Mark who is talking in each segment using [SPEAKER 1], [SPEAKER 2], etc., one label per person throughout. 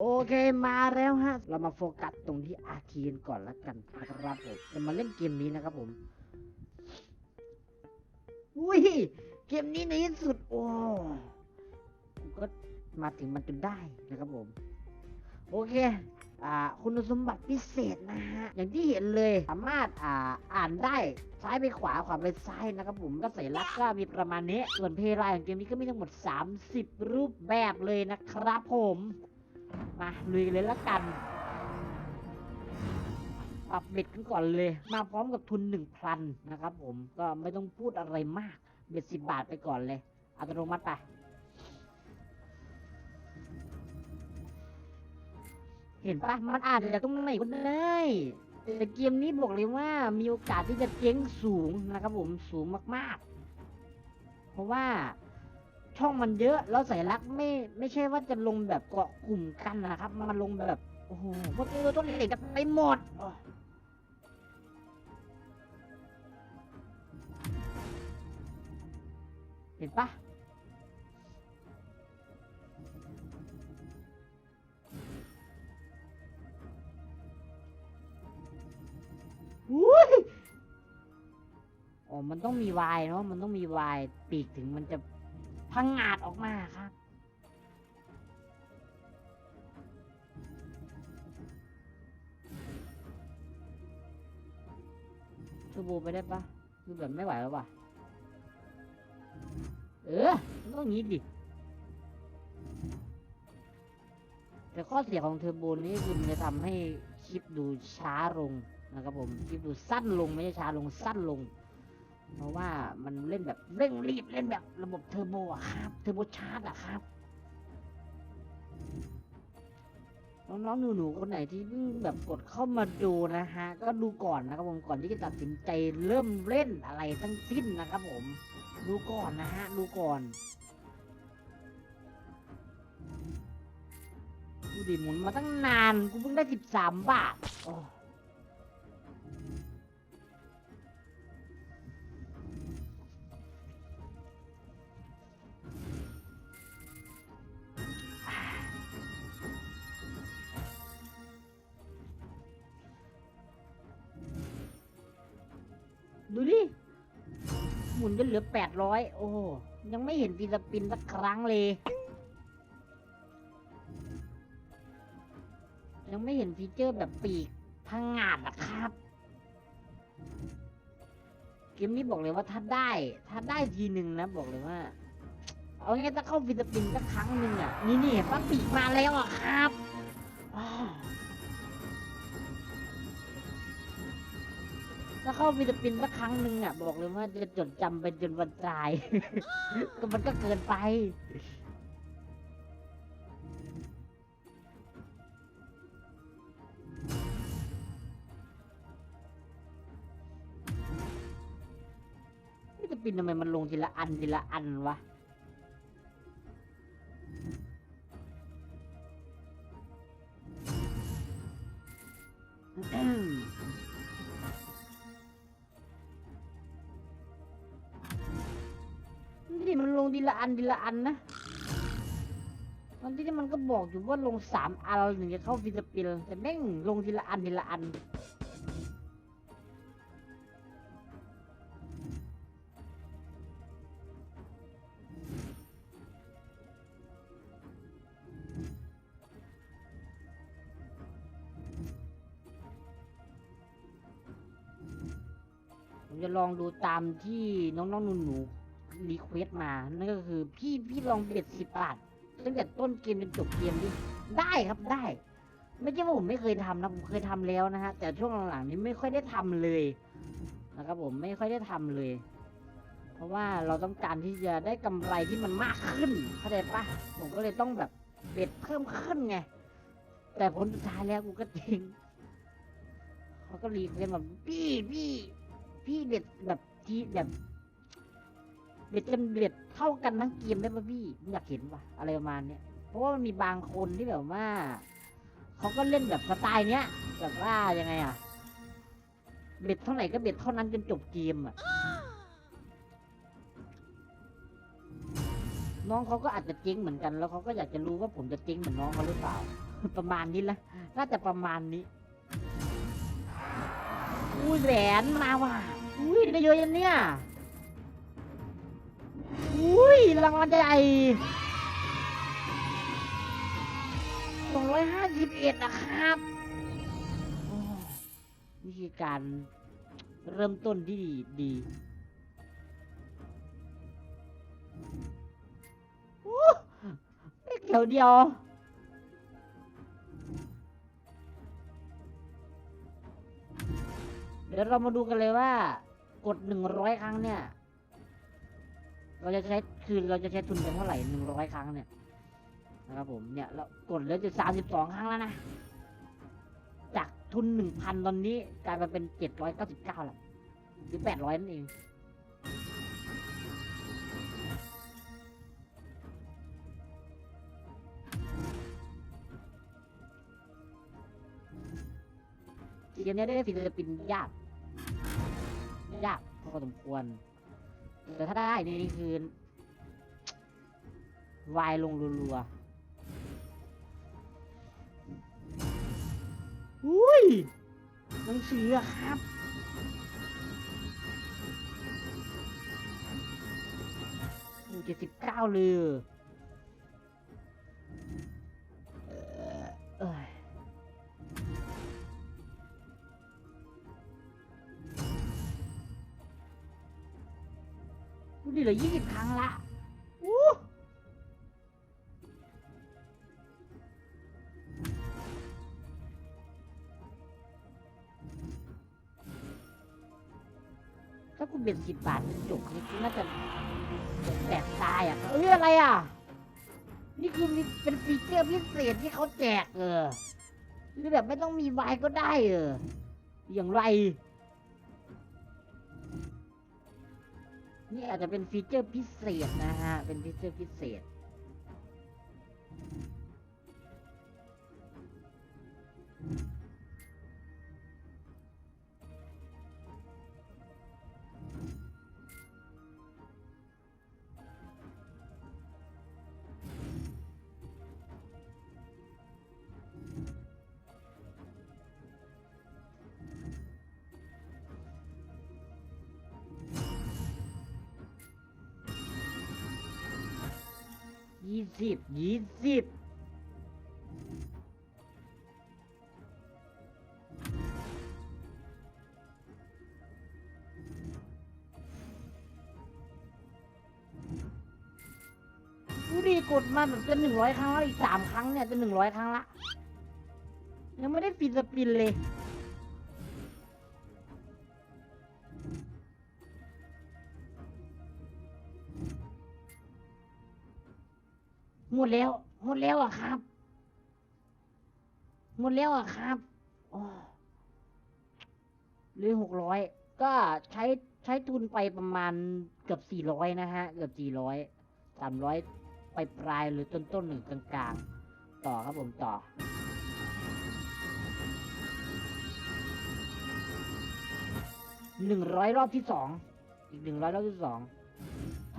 [SPEAKER 1] โอเคมาแล้วฮะ เรามาโฟกัสตรงที่อาร์คีนก่อนละกันนะครับผมจะมาเล่นเกมนี้นะครับผมอุ้ยเกมนี้ในที่สุดโอ้กูก็มาถึงมันจนได้นะครับผม โอเค อ่า คุณสมบัติพิเศษนะฮะ อย่างที่เห็นเลยสามารถอ่าอ่านได้ซ้ายไปขวาขวาไปซ้ายนะครับผมก็สัญลักก็มีประมาณนี้ ส่วนเพลย์ไลน์ของเกมนี้ก็มีทั้งหมด 30 รูปแบบเลยนะครับผม มาลุยกันเลยละกัน ปรับเบ็ดกันก่อนเลย มาพร้อมกับทุนหนึ่งพันนะครับผมก็ไม่ต้องพูดอะไรมาก เบ็ดสิบบาทไปก่อนเลย อัตโนมัติไป เห็นปะมันอาจจะตรงไหนก็ได้แต่เกมนี้บอกเลยว่ามีโอกาสที่จะเจ๊งสูงนะครับผมสูงมาก ๆ เพราะว่า ช่องมันเยอะ แล้วสัญลักษณ์ไม่ไม่ใช่ว่าจะลงแบบเกาะกลุ่มกันนะครับ มันลงแบบโอ้โหพวกตัวต้นเหล็กกันไปหมดเห็นปะอุ้ยอ๋อมันต้องมีวายเนาะ มันต้องมีวายปีกถึงมันจะ พังงาดออกมาครับเทอร์โบไปได้ปะคือแบบไม่ไหวแล้วว่ะ เออต้องงี้ดิ แต่ข้อเสียของเทอร์โบนี้คือมันจะทำให้คลิปดูช้าลงนะครับผม คลิปดูสั้นลงไม่ใช่ช้าลงสั้นลง เพราะว่ามันเล่นแบบเร่งรีบเล่นแบบระบบเทอร์โบอะครับเทอร์โบชาร์จอะครับน้องๆหนูๆคนไหนที่เพิ่งแบบกดเข้ามาดูนะฮะ ก็ดูก่อนนะครับผมก่อนที่จะตัดสินใจเริ่มเล่นอะไรทั้งสิ้นนะครับผม ดูก่อนนะฮะ ดูก่อนดูดิหมุนมาตั้งนาน กูเพิ่งได้สิบสามบาทโอ้ หมุนจนเหลือแปดร้อยโอ้ยังไม่เห็นฟีสปินสักครั้งเลย ยังไม่เห็นฟีเจอร์แบบปีกพังงาดอะครับเกมนี้บอกเลยว่าถ้าได้ ถ้าได้ทีหนึ่งนะบอกเลยว่า เอางี้ถ้าเข้าฟิลิปปินส์สักครั้งหนึ่งอะนี่นี่เห็นปะปีกมาแล้วอะครับ ถ้าเข้าฟิลิปปินส์สักครั้งหนึ่งอะ บอกเลยว่าจะจดจำไปจนวันตาย ก็มันก็เกินไปฟิลิปปินส์ทำไมมันลงทีละอันทีละอันวะอืม นี่มันลงทีละอันทีละอันนะตอนที่นี่มันก็บอกอยู่ว่าลงสามอันถึงจะเข้าฟิลิปปินส์แต่แม่งลงทีละอันทีละอันผมจะลองดูตามที่น้องๆหนูๆ รีเควสมา นั่นก็คือพี่พี่ลองเบ็ดสิบบาทตั้งแต่ต้นเกมจนจบเกมดิได้ครับได้ ไม่ใช่ว่าผมไม่เคยทำนะผมเคยทำแล้วนะฮะแต่ช่วงหลังๆนี้ไม่ค่อยได้ทำเลยนะครับผมไม่ค่อยได้ทำเลย เพราะว่าเราต้องการที่จะได้กำไรที่มันมากขึ้นเข้าใจปะผมก็เลยต้องแบบเบ็ดเพิ่มขึ้นไงแต่ผลสุดท้ายแล้วกูก็เจ๊งเขาก็รีเควสแบบพี่พี่พี่เด็ดแบบทีแบบ เด็ดจนเด็ดเท่ากันทั้งเกมได้ป่ะพี่อยากเห็นว่ะอะไรประมาณเนี้ยเพราะว่ามันมีบางคนที่แบบว่าเขาก็เล่นแบบสไตล์เนี้ยแบบว่ายังไงอะเบ็ดเท่าไหร่ก็เบ็ดเท่านั้นจนจบเกมอะน้องเขาก็อาจจะเจ๊งเหมือนกัน แล้วเขาก็อยากจะรู้ว่าผมจะเจ๊งเหมือนน้องเขาหรือเปล่า ประมาณนี้ละน่าจะประมาณนี้อุ้ยแหวนมาว่ะอุ้ยได้เยอะยังเนี่ย อุ้ยรางวัลใหญ่สองร้อยห้าสิบเอ็ดนะครับวิธีการเริ่มต้นที่ดีดีโอ้เลขแถวเดียวเดี๋ยวเรามาดูกันเลยว่ากดหนึ่งร้อยครั้งเนี่ย เราจะใช้คือเราจะใช้ทุนกันเท่าไหร่หนึ่งร้อยครั้งเนี่ยนะครับผมเนี่ยเรากดเหลือจะสามสิบสองครั้งแล้วนะ จากทุนหนึ่งพันตอนนี้กลายมาเป็นเจ็ดร้อยเก้าสิบเก้าแล้วหรือแปดร้อยนั่นเองเกมนี้ได้ศิลปินยาก ยากพอสมควร แต่ถ้าได้นี่คือวายลงรัวๆอุ้ยหนังสือครับอยู่เจ็ดสิบเก้าเลย ดูดิเหลือยี่สิบครั้งละอู้ถ้าคุณเบ็ดสิบบาทจบนี่คุณน่าจะแตกตายอะเอ้ยอะไรอะ นี่คือมีเป็นฟีเจอร์พิเศษที่เขาแจกเออหรือแบบไม่ต้องมีไวายก็ได้เอออย่างไร นี่อาจจะเป็นฟีเจอร์พิเศษนะฮะ เป็นฟีเจอร์พิเศษ ยี่สิบยี่สิบดูดิกดมาแบบจะหนึ่งร้อยครั้งแล้วอีกสามครั้งเนี่ยจะหนึ่งร้อยครั้งละ ยังไม่ได้ฟินสปินเลย หมดแล้ว หมดแล้วอะครับ หมดแล้วอะครับโอ้เหลือหกร้อยก็ใช้ใช้ทุนไปประมาณเกือบสี่ร้อยนะฮะ เกือบสี่ร้อยสามร้อยไปปลายหรือต้นต้นหนึ่งกลางๆ ต่อครับผมต่อหนึ่งร้อยรอบที่สองอีกหนึ่งร้อยรอบที่สอง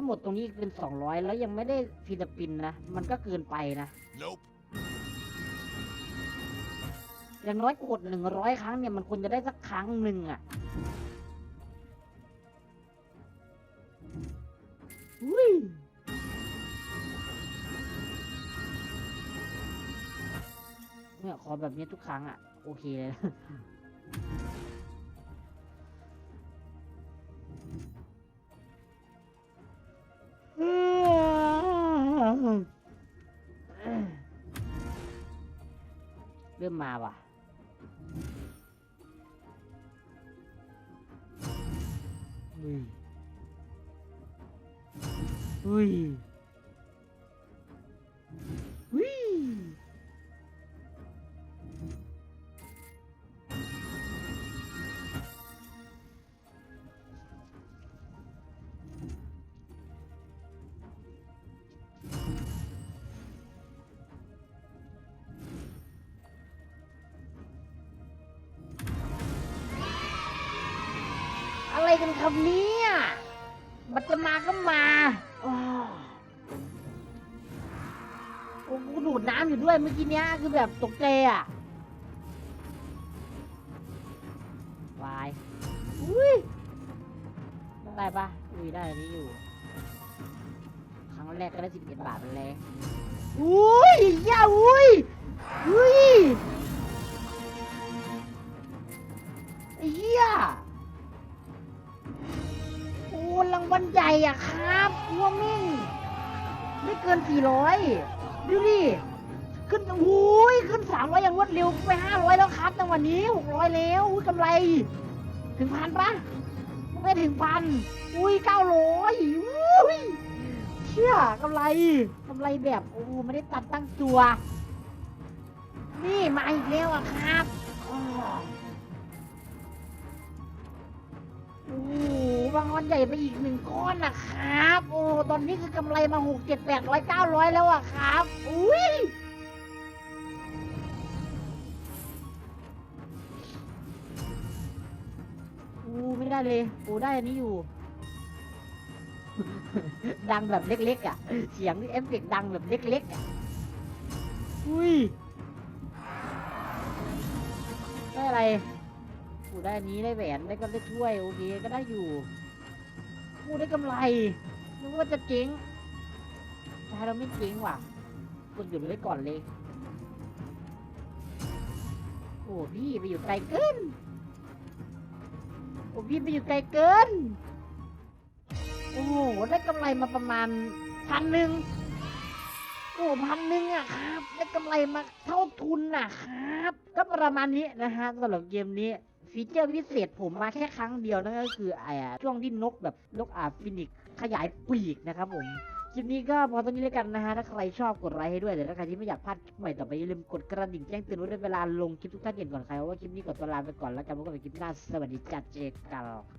[SPEAKER 1] ถ้าหมดตรงนี้เป็นสองร้อยแล้วยังไม่ได้ฟิลิปปินส์นะ มันก็เกินไปนะ
[SPEAKER 2] Nope.
[SPEAKER 1] อย่างน้อยกดหนึ่งร้อยครั้งเนี่ยมันควรจะได้สักครั้งหนึ่งอะอุ้ยเนี่ยขอแบบนี้ทุกครั้งอะ โอเคเลย ริ่มมาว่ะ อุ้ยอุ้ย กันครับเนี่ย มันจะมาก็มาอ้อโอ้กูดูดน้ำอยู่ด้วยเมื่อกี้เนี้ยคือแบบตกใจอะวายอุ้ยได้ปะอุ้ยได้อันนี้อยู่ ครั้งแรกก็ได้สิบเอ็ดบาทไปเลยอุ้ยย่าอุ้ยอุ้ย วัลใหญ่อะครับวัวมิ่งไม่เกินสี่ร้อยดูดิขึ้นโอ้ยขึ้นสามร้อยอย่างรวดเร็วไปห้าร้อยแล้วครับในวันนี้หกร้อยแล้วอุ้ยกำไร ถึงพันปะไม่ถึงพันอุ้ยเก้าร้อยอุ้ยเชี่ยกำไรกำไรแบบโอ้ไม่ได้ตัดตั้งตัว นี่มาอีกแล้วอะครับ โอ้โหรางวัลใหญ่ไปอีกหนึ่งก้อนนะครับ โอ้ตอนนี้คือกำไรมาหกเจ็ดแปดร้อยเก้าร้อยแล้วอะครับ อุ้ยอู้ไม่ได้เลยโอ้ได้อันนี้อยู่ ดังแบบเล็กๆอะ เสียงเอฟเฟกต์ดังแบบเล็กๆอะ อุ้ยได้อะไร กูได้นี้ได้แหวนได้ก็ได้ถ้วยโอเคก็ได้อยู่ กูได้กำไรนึกว่าจะเจ๊งใช่เราไม่เจ๊งว่ะกดหยุดไว้ก่อนเลย โอ้พี่ไปอยู่ไกลเกิน โอ้พี่ไปอยู่ไกลเกิน โอ้โหได้กำไรมาประมาณพันหนึ่งโอ้พันหนึ่งอะครับ ได้กำไรมาเท่าทุนอะครับ ก็ประมาณนี้นะฮะสำหรับเกมนี้ ฟีเจอร์พิเศษผมมาแค่ครั้งเดียวนั่นก็คือไอ้ช่วงที่นกแบบนกอาฟินิกขยายปีกนะครับผมคลิปนี้ก็พอตรงนี้แล้วกันนะฮะ ถ้าใครชอบกดไลค์ให้ด้วยแต่ถ้าใครที่ไม่อยากพลาดคลิปใหม่ต่อไปอย่าลืมกดกระดิ่งแจ้งเตือนไว้ด้วยเวลาลงคลิปทุกท่านเห็นก่อนใครเพราะว่าคลิปนี้กดตัวลาไปก่อนแล้วกันพบกันในคลิปหน้าสวัสดีจ้าเจกัน